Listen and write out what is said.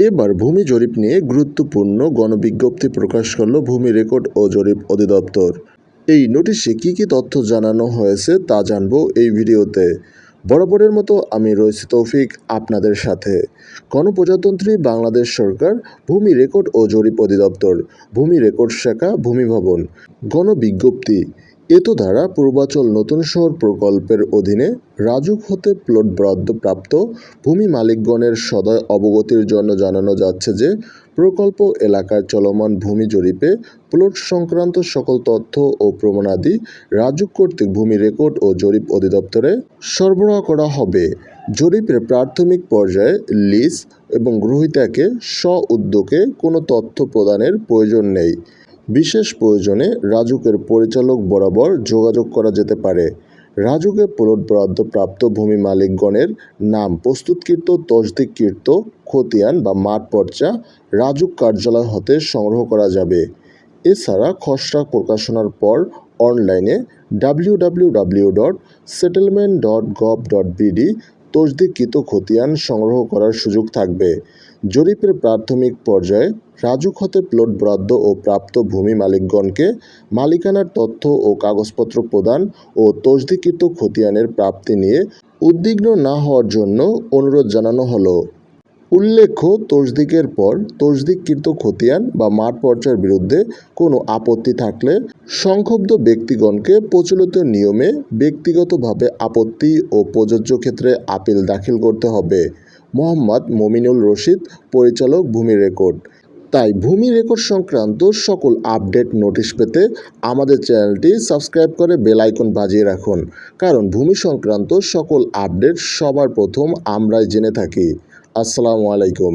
এবার ভূমি জরিপ নিয়ে গুরুত্বপূর্ণ গণবিজ্ঞপ্তি প্রকাশ করল ভূমি রেকর্ড ও জরিপ অধিদপ্তর। এই নোটিশে কী কী তথ্য জানানো হয়েছে তা জানব এই ভিডিওতে। বরাবরের মতো আমি রয়েছি তৌফিক আপনাদের সাথে। গণপ্রজাতন্ত্রী বাংলাদেশ সরকার, ভূমি রেকর্ড ও জরিপ অধিদপ্তর, ভূমি রেকর্ড শাখা, ভূমি ভবন। গণবিজ্ঞপ্তি। এতো দ্বারা পূর্বাচল নতুন শহর প্রকল্পের অধীনে রাজুক হতে প্লট বরাদ্দপ্রাপ্ত ভূমি মালিকগণের সদয় অবগতির জন্য জানানো যাচ্ছে যে, প্রকল্প এলাকায় চলমান ভূমি জরিপে প্লট সংক্রান্ত সকল তথ্য ও প্রমাণাদি রাজুক কর্তৃক ভূমি রেকর্ড ও জরিপ অধিদপ্তরে সরবরাহ করা হবে। জরিপের প্রাথমিক পর্যায়ে লিজ এবং গ্রহীতাকে স্ব উদ্যোগে কোনো তথ্য প্রদানের প্রয়োজন নেই। বিশেষ প্রয়োজনে রাজুকের পরিচালক বরাবর যোগাযোগ করা যেতে পারে। রাজুকে প্লট বরাদ্দপ্রাপ্ত ভূমি মালিকগণের নাম প্রস্তুতকৃত তসদিককৃত খতিয়ান বা মাঠ পর্চা রাজুক কার্যালয় হতে সংগ্রহ করা যাবে। এছাড়া খসড়া প্রকাশনার পর অনলাইনে W W W dot settlement dot gov dot BD তসদিককৃত খতিয়ান সংগ্রহ করার সুযোগ থাকবে। জরিপের প্রাথমিক পর্যায়ে রাজুক হতে প্লট বরাদ্দ ও প্রাপ্ত ভূমি মালিকগণকে মালিকানার তথ্য ও কাগজপত্র প্রদান ও তসদিকৃত খতিয়ানের প্রাপ্তি নিয়ে উদ্বিগ্ন না হওয়ার জন্য অনুরোধ জানানো হলো। উল্লেখ্য, তসদিকের পর তসদিককৃত খতিয়ান বা মাঠ পর্যায়ের বিরুদ্ধে কোনো আপত্তি থাকলে সংক্ষুব্ধ ব্যক্তিগণকে প্রচলিত নিয়মে ব্যক্তিগতভাবে আপত্তি ও প্রযোজ্য ক্ষেত্রে আপিল দাখিল করতে হবে। মোহাম্মদ মমিনুল রশিদ, পরিচালক ভূমি রেকর্ড। তাই ভূমি রেকর্ড সংক্রান্ত সকল আপডেট নোটিশ পেতে আমাদের চ্যানেলটি সাবস্ক্রাইব করে বেল আইকন বাজিয়ে রাখুন। কারণ ভূমি সংক্রান্ত সকল আপডেট সবার প্রথম আমরাই জেনে থাকি। আসসালামু আলাইকুম।